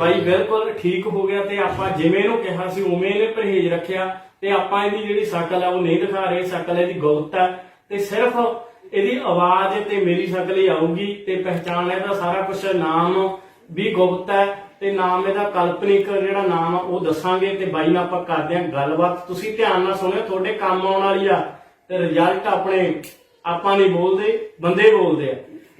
ਬਾਈ ਬਿਲਕੁਲ ਠੀਕ ਹੋ ਗਿਆ ਤੇ ਆਪਾਂ ਜਿਵੇਂ ਇਹਨੂੰ ਕਿਹਾ ਸੀ, ਉਵੇਂ ਇਹਨੇ ਪਰਹੇਜ਼ ਰੱਖਿਆ ਤੇ ਆਪਾਂ ਇਹਦੀ ਜਿਹੜੀ ਸ਼ਕਲ ਆ, ਉਹ ਨਹੀਂ ਦਿਖਾ ਰਹੇ। ਸ਼ਕਲ ਇਹਦੀ ਗੁਪਤ ਹੈ ਤੇ ਸਿਰਫ ਇਹਦੀ ਆਵਾਜ਼ ਤੇ ਮੇਰੀ ਸ਼ਕਲ ਹੀ ਆਊਗੀ ਤੇ ਪਹਿਚਾਣ ਇਹਦਾ ਸਾਰਾ ਕੁਝ ਨਾਮ ਵੀ ਗੁਪਤ ਹੈ ਤੇ ਨਾਮ ਇਹਦਾ ਕਾਲਪਨਿਕ ਜਿਹੜਾ ਨਾਮ ਆ, ਉਹ ਦੱਸਾਂਗੇ ਤੇ ਬਾਈ ਨਾਲ ਆਪਾਂ ਕਰਦੇ ਆਂ ਗੱਲਬਾਤ। ਤੁਸੀਂ ਧਿਆਨ ਨਾਲ ਸੁਣਿਓ, ਤੁਹਾਡੇ ਕੰਮ ਆਉਣ ਵਾਲੀ ਆ ਤੇ ਰਿਜ਼ਲਟ ਆਪਣੇ ਆਪਾਂ ਨਹੀਂ ਬੋਲਦੇ, ਬੰਦੇ ਬੋਲਦੇ ਆ।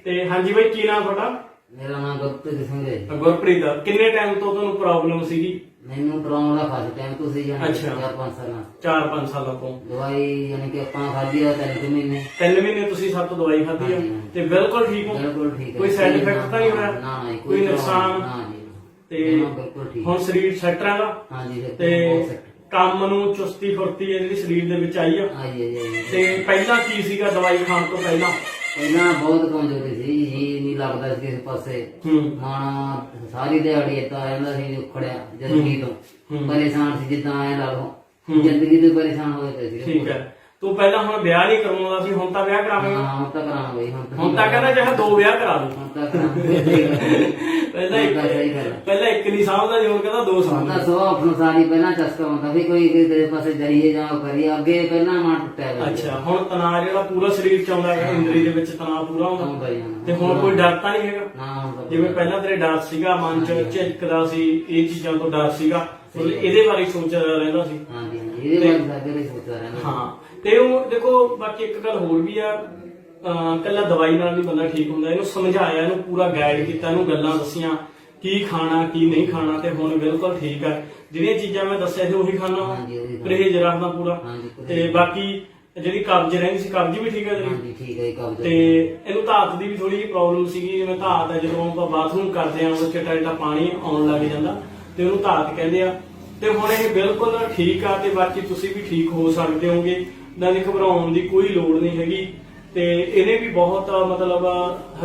ਤੇ ਹਾਂਜੀ ਬਾਈ, ਕੀ ਨਾਮ ਤੁਹਾਡਾ? ਮੇਰਾ ਨਾਮ ਗੁਰਪ੍ਰੀਤ ਸਿੰਘ ਹੈ ਜੀ। ਗੁਰਪ੍ਰੀਤ ਕਿੰਨੇ ਟਾਈਮ ਤੋਂ ਤੁਹਾਨੂੰ ਪ੍ਰੋਬਲਮ ਸੀਗੀ? ਮੈਨੂੰ ਪ੍ਰੋਬਲਮ ਦਾ ਫਸਟ ਟਾਈਮ ਤੋਂ ਸੀ ਅੱਛਾ। ਚਾਰ ਪੰਜ ਸਾਲਾਂ। 4-5 ਸਾਲਾਂ ਤੋਂ। ਦਵਾਈ ਯਾਨੀ ਕਿ ਆਪਾਂ ਖਾਧੀ ਆ ਤਿੰਨ ਕੁ ਮਹੀਨੇ। ਤਿੰਨ ਮਹੀਨੇ ਤੁਸੀਂ ਸਭ ਤੋਂ ਦਵਾਈ ਖਾਧੀ ਆ। ਹਾਂਜੀ। ਤੇ ਬਿਲਕੁਲ ਠੀਕ ਹੋ? ਬਿਲਕੁਲ ਠੀਕ ਹੈ ਕੋਈ ਸਾਈਡ ਇਫੈਕਟ ਤਾਂ ਨਹੀਂ ਹੋਇਆ ਨਾ ਨਾ ਜੀ, ਕੋਈ ਨੁਕਸਾਨ? ਨਾ ਜੀ। ਤੇ ਨਾ, ਬਿਲਕੁਲ ਠੀਕ। ਹੁਣ ਸਰੀਰ ਸੈੱਟ ਰਹਿੰਦਾ ਹਾਂਜੀ ਫਿਰ ਤੇ। ਕੰਮ ਨੂੰ ਚੁਸਤੀ ਫੁਰਤੀ ਹੈ ਜਿਹੜੀ ਸਰੀਰ ਦੇ ਵਿੱਚ ਆਈ ਆ? ਆਈ ਆਈ ਆਈ ਤੇ ਪਹਿਲਾਂ ਕੀ ਸੀਗਾ ਦਵਾਈ ਖਾਣ ਤੋਂ ਪਹਿਲਾਂ? ਪਹਿਲਾਂ ਬਹੁਤ ਕਮਜ਼ੋਰੀ ਸੀ ਜੀ ਨਹੀਂ ਲੱਗਦਾ ਸੀ ਕਿਸੇ ਪਾਸੇ। ਹੂੰ। ਮਾਣਾ ਸਾਰੀ ਦਿਹਾੜੀ ਏਦਾਂ ਰਹਿੰਦਾ ਸੀ ਉਖੜਿਆ ਜ਼ਿੰਦਗੀ ਤੋਂ। ਪਰੇਸ਼ਾਨ ਸੀ ਜਿੱਦਾਂ ਐ ਲਾ ਲਓ। ਜ਼ਿੰਦਗੀ ਤੋਂ ਪਰੇਸ਼ਾਨ ਹੋਏ ਪਏ ਸੀ। ਠੀਕ ਹੈ। ਤੂੰ ਪਹਿਲਾਂ ਹੁਣ ਵਿਆਹ ਨਹੀਂ ਕਰਵਾਉਂਦਾ ਸੀ ਹੁਣ ਤਾਂ ਵਿਆਹ ਕਰਾਵੇਂਗਾ ਹਾਂ ਹੁਣ ਤਾਂ ਕਰਾਉਣਾ ਬਈ ਹੁਣ ਹੁਣ ਤਾਂ ਕਹਿੰਦਾ ਚਾਹੇ ਦੋ ਵਿਆਹ ਕਰਾ ਦੂੰ ਹੁਣ ਤਾਂ ਹੈ। ਪਹਿਲਾਂ ਤਾਂ ਸਹੀ ਇੱਕ ਗੱਲ ਹੈ। ਪਹਿਲਾਂ ਇੱਕ ਨਹੀਂ ਸਾਂਭਦਾ ਜੀ ਹੁਣ ਕਹਿੰਦਾ ਦੋ ਹੁਣ ਸਾਂਭਦਾ ਤਾਂ ਸੋ ਆਪਣਾ ਸਾਰੀ ਪਹਿਲਾਂ ਚਸਕਾ ਹੁੰਦਾ ਵੀ ਕੋਈ ਕਿਸੇ ਪਾਸੇ ਜਾਈਏ ਜਾਂ ਉਹ ਕਰੀਏ ਅੱਗੇ ਪਹਿਲਾਂ ਮਨ ਟੁੱਟਿਆ ਸੀ। ਅੱਛਾ ਹੁਣ ਤਣਾਅ ਜਿਹੜਾ ਪੂਰਾ ਸਰੀਰ ਚ ਆਉਂਦਾ ਹੈ। ਇੰਦਰੀ ਦੇ ਵਿੱਚ ਤਣਾਅ ਪੂਰਾ ਹੁੰਦਾ। ਆਉਂਦਾ ਹੀ। ਤੇ ਹੁਣ ਕੋਈ ਡਰ ਤਾਂ ਨਹੀਂ ਹੈਗਾ? ਨਾ ਹੁਣ ਤਾਂ ਜਿਵੇਂ ਪਹਿਲਾਂ ਤੇਰੇ ਡਰ ਸੀਗਾ ਮਨ ਚ ਝਿਜਕਦਾ ਸੀ ਇਹ ਚੀਜ਼ਾਂ ਤੋਂ ਡਰ ਸੀਗਾ ਮਤਲਬ ਇਹਦੇ ਬਾਰੇ ਸੋਚਦਾ ਰਹਿੰਦਾ ਸੀ। ਹਾਂਜੀ ਹਾਂਜੀ ਇਹਦੇ ਬਾਰੇ ਸਾਡੇ ਲਈ ਸੋਚਦਾ ਰਹਿੰਦਾ ਹਾਂ ਤੇ ਉਹ ਦੇਖੋ ਬਾਕੀ ਇੱਕ ਗੱਲ ਹੋਰ ਵੀ ਆ ਕੱਲਾ ਦਵਾਈ ਨਾਲ ਨਹੀਂ ਬੰਦਾ ਠੀਕ ਹੁੰਦਾ ਇਹਨੂੰ ਸਮਝਾਇਆ ਇਹਨੂੰ ਪੂਰਾ ਗਾਈਡ ਕੀਤਾ ਇਹਨੂੰ ਗੱਲਾਂ ਦੱਸੀਆਂ ਕੀ ਖਾਣਾ ਕੀ ਨਹੀਂ ਖਾਣਾ ਤੇ ਹੁਣ ਬਿਲਕੁਲ ਠੀਕ ਆ। ਜਿਹੜੀਆਂ ਚੀਜ਼ਾਂ ਮੈਂ ਦੱਸਿਆ ਸੀ ਉਹੀ ਖਾਣਾ। ਪਰਹੇਜ਼ ਰੱਖਦਾ ਪੂਰਾ। ਤੇ ਬਾਕੀ ਜਿਹੜੀ ਕਬਜ਼ ਰਹਿੰਦੀ ਸੀ ਕਬਜ਼ ਵੀ ਠੀਕ ਆ ਤੇਰੀ ਹਾਂਜੀ ਠੀਕ ਹੈ ਜੀ ਕਬਜ਼ਾ ਤੇ ਇਹਨੂੰ ਧਾਤ ਦੀ ਵੀ ਥੋੜੀ ਜਿਹੀ ਪ੍ਰੋਬਲਮ ਸੀਗੀ ਜਿਵੇਂ ਧਾਤ ਹੈ ਜਦੋਂ ਆਪਾਂ ਬਾਥਰੂਮ ਕਰਦੇ ਆ ਉਹ ਚਿੱਟਾ ਚਿੱਟਾ ਪਾਣੀ ਆਉਣ ਲੱਗ ਜਾਂਦਾ ਤੇ ਉਹਨੂੰ ਧਾਤ ਕਹਿੰਦੇ ਆ। ਤੇ ਹੁਣ ਇਹ ਬਿਲਕੁਲ ਠੀਕ ਆ ਤੇ ਬਾਕੀ ਤੁਸੀਂ ਵੀ ਠੀਕ ਹੋ ਸਕਦੇ ਹੋਗੇ। ਨਾ ਨਹੀਂ ਘਬਰਾਉਣ ਦੀ ਕੋਈ ਲੋੜ ਨਹੀਂ ਹੈਗੀ। ਤੇ ਇਹਨੇ ਵੀ ਬਹੁਤ, ਮਤਲਬ,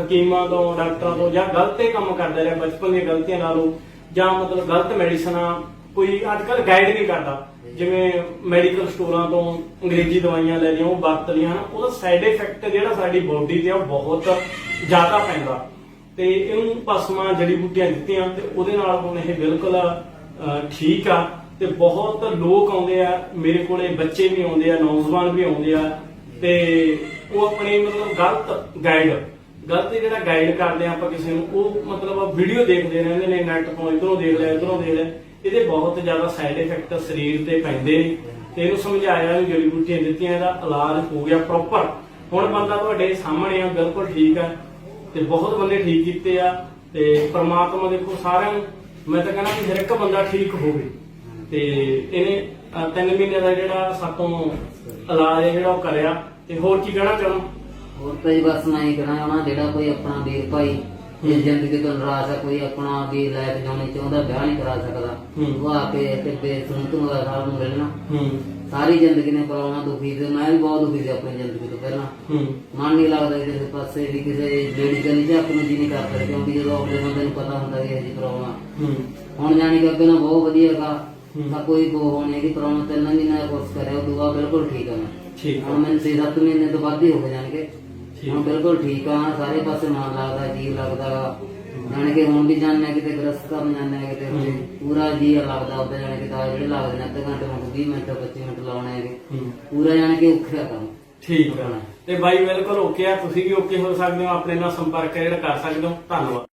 ਹਕੀਮਾਂ ਤੋਂ, ਡਾਕਟਰਾਂ ਤੋਂ ਜਾਂ ਗਲਤ ਕੰਮ ਕਰਦਾ ਰਿਹਾ, ਬਚਪਨ ਦੀਆਂ ਗਲਤੀਆਂ ਨਾਲੋਂ, ਜਾਂ ਮਤਲਬ ਗਲਤ ਮੈਡੀਸਨਾਂ, ਕੋਈ ਅੱਜ ਕੱਲ ਗਾਈਡ ਨਹੀਂ ਕਰਦਾ। ਜਿਵੇਂ ਮੈਡੀਕਲ ਸਟੋਰਾਂ ਤੋਂ ਅੰਗਰੇਜ਼ੀ ਦਵਾਈਆਂ ਲੈ ਲਈਆਂ, ਉਹ ਵਰਤਦੀਆਂ ਹਨ। ਉਹਦਾ ਸਾਈਡ ਇਫੈਕਟ ਜਿਹੜਾ ਸਾਡੀ ਬੋਡੀ ਤੇ ਉਹ ਬਹੁਤ ਜ਼ਿਆਦਾ ਪੈਂਦਾ। ਤੇ ਇਹਨੂੰ ਪਸਮਾ ਜੜੀ ਬੂਟੀਆਂ ਦਿੱਤੀਆਂ, ਤੇ ਉਹਦੇ ਨਾਲ ਹੁਣ ਇਹ ਬਿਲਕੁਲ ਠੀਕ ਆ। ਤੇ ਬਹੁਤ ਲੋਕ ਆਉਂਦੇ ਆ, ਮੇਰੇ ਕੋਲੇ ਬੱਚੇ ਵੀ ਆਉਂਦੇ ਆ, ਨੌਜਵਾਨ ਵੀ ਆਉਂਦੇ ਆ, ਤੇ ਉਹ ਆਪਣੇ ਮਤਲਬ ਗਲਤ ਗਾਈਡ ਗਲਤ ਜਿਹੜਾ ਗਾਈਡ ਕਰਦੇ ਆ ਆਪਾਂ ਕਿਸੇ ਨੂੰ, ਉਹ ਮਤਲਬ ਵੀਡੀਓ ਦੇਖਦੇ ਰਹਿੰਦੇ ਨੇ ਨੈਟ ਤੋਂ ਇਧਰੋਂ ਦੇਖ ਲਿਆ ਇਧਰੋਂ ਦੇਖ ਲਿਆ ਇਹਦੇ ਬਹੁਤ ਜ਼ਿਆਦਾ ਸਾਈਡ ਇਫੈਕਟ ਸਰੀਰ ਤੇ ਪੈਂਦੇ ਨੇ। ਤੇ ਇਹਨੂੰ ਸਮਝਾਇਆ ਇਹਨੂੰ ਜੜੀ ਬੂਟੀਆਂ ਦਿੱਤੀਆਂ, ਇਹਦਾ ਇਲਾਜ ਹੋ ਗਿਆ ਪ੍ਰੋਪਰ ਹੁਣ ਬੰਦਾ ਤੁਹਾਡੇ ਸਾਹਮਣੇ ਆ, ਬਿਲਕੁਲ ਠੀਕ ਆ, ਤੇ ਬਹੁਤ ਬੰਦੇ ਠੀਕ ਕੀਤੇ ਆ, ਤੇ ਪ੍ਰਮਾਤਮਾ ਦੇਖੋ ਸਾਰਿਆਂ ਨੂੰ, ਮੈਂ ਤਾਂ ਕਹਿੰਦਾ ਵੀ ਹਰ ਇੱਕ ਬੰਦਾ ਠੀਕ ਹੋਵੇ। ਤੇ ਇਹਨੇ ਅਹ, ਤਿੰਨ ਮਹੀਨੇ ਦਾ ਜਿਹੜਾ ਸਾਤੋਂ ਇਲਾਜ ਹੈ ਜਿਹੜਾ ਉਹ ਕਰਿਆ। ਤੇ ਹੋਰ ਕੀ ਕਹਿਣਾ ਚਾਹਣਾ ਹੋਰ ਤਾਂ ਜੀ ਬਸ ਮੈਂ ਹੀ ਕਹਿਣਾ ਚਾਹੁੰਦਾ ਜਿਹੜਾ ਕੋਈ ਆਪਣਾ ਵੀਰ ਭਾਈ ਇਹ ਜ਼ਿੰਦਗੀ ਤੋਂ ਨਾਰਾਜ਼ ਹੈ ਕੋਈ ਆਪਣਾ ਵੀ ਲਾਈਫ ਜਾਣੀ ਚਾਹੁੰਦਾ ਵਿਆਹ ਨਹੀਂ ਕਰਾ ਸਕਦਾ। ਹੂੰ। ਉਹ ਆ ਕੇ ਤੇ ਬੇਸੁਣ ਤੋਂ ਦਾ ਸਾਲ ਨੂੰ ਮਿਲਣਾ ਹੂੰ। ਸਾਰੀ ਜ਼ਿੰਦਗੀ ਨੇ ਪ੍ਰੋਬਲਮ ਦੁਖੀ ਤੇ ਮੈਂ ਵੀ ਬਹੁਤ ਦੁਖੀ ਸੀ ਆਪਣੀ ਜ਼ਿੰਦਗੀ ਤੋਂ ਪਹਿਲਾਂ। ਹੂੰ। ਮਨ ਨਹੀਂ ਲੱਗਦਾ ਕਿਸੇ ਪਾਸੇ ਵੀ ਕਿਸੇ ਲੇਡੀ ਦਾ ਨਹੀਂ ਆਪਣੀ ਜੀ ਨਹੀਂ ਕਰਦਾ ਕਿਉਂਕਿ ਜਦੋਂ ਆਪਣੇ ਬੰਦੇ ਨੂੰ ਪਤਾ ਹੁੰਦਾ ਕਿ ਇਹ ਜੀ ਪ੍ਰੋਬਲਮ ਆ ਹੂੰ। ਹੁਣ ਜਾਣੀ ਕਿ ਅੱਗੇ ਨਾਲ ਬਹੁਤ ਵਧੀਆ ਹੈਗਾ। ਹੂੰ। ਕੋਈ ਕੋ ਹੋਣੀ ਕਿ ਪ੍ਰੋਬਲਮ ਤਿੰਨ ਮਹੀਨੇ ਦਾ ਕੋਰਸ ਕਰਿਆ ਉਹ ਦੁਆ ਬਿਲਕੁਲ ਠੀਕ ਆ ਮੈਂ। ਠੀਕ ਹੁਣ ਮੈਨੂੰ 6-7 ਮਹੀਨੇ ਤੋਂ ਵੱਧ ਹੀ ਹੋ ਜਾਣੀ ਕਿ ਠੀਕ। ਹੁਣ ਬਿਲਕੁਲ ਠੀਕ ਆ ਸਾਰੇ ਪਾਸੇ ਮਨ ਲੱਗਦਾ ਜੀ ਲੱਗਦਾ। ਜਾਣੀ ਕਿ ਹੁਣ ਵੀ ਜਾਣਿਆ ਕਿਤੇ ਗ੍ਰਸਤ ਕਰਨ ਆ ਕਿਤੇ। ਹੂੰ। ਪੂਰਾ ਜੀ ਲੱਗਦਾ ਉਹਦੇ ਜਾਣੀ ਕਿ ਤਾਂ ਜਿਹੜੇ ਲੱਗਦੇ ਨੇ ਅੱਧੇ ਘੰਟੇ ਨੂੰ 20 ਮਿੰਟ 25 ਮਿੰਟ ਲਾਉਣੇ ਹੈਗੇ। ਹੂੰ। ਪੂਰਾ ਜਾਣੀ ਕਿ ਔਖਾ ਕੰਮ। ਠੀਕ ਆ। ਤੇ ਬਾਈ ਬਿਲਕੁਲ ਓਕੇ ਆ। ਤੁਸੀਂ ਵੀ ਓਕੇ ਹੋ ਸਕਦੇ ਹੋ ਆਪਣੇ ਨਾਲ ਸੰਪਰਕ ਜਿਹੜਾ ਕਰ ਸਕਦੇ ਹੋ। ਧੰਨਵਾਦ।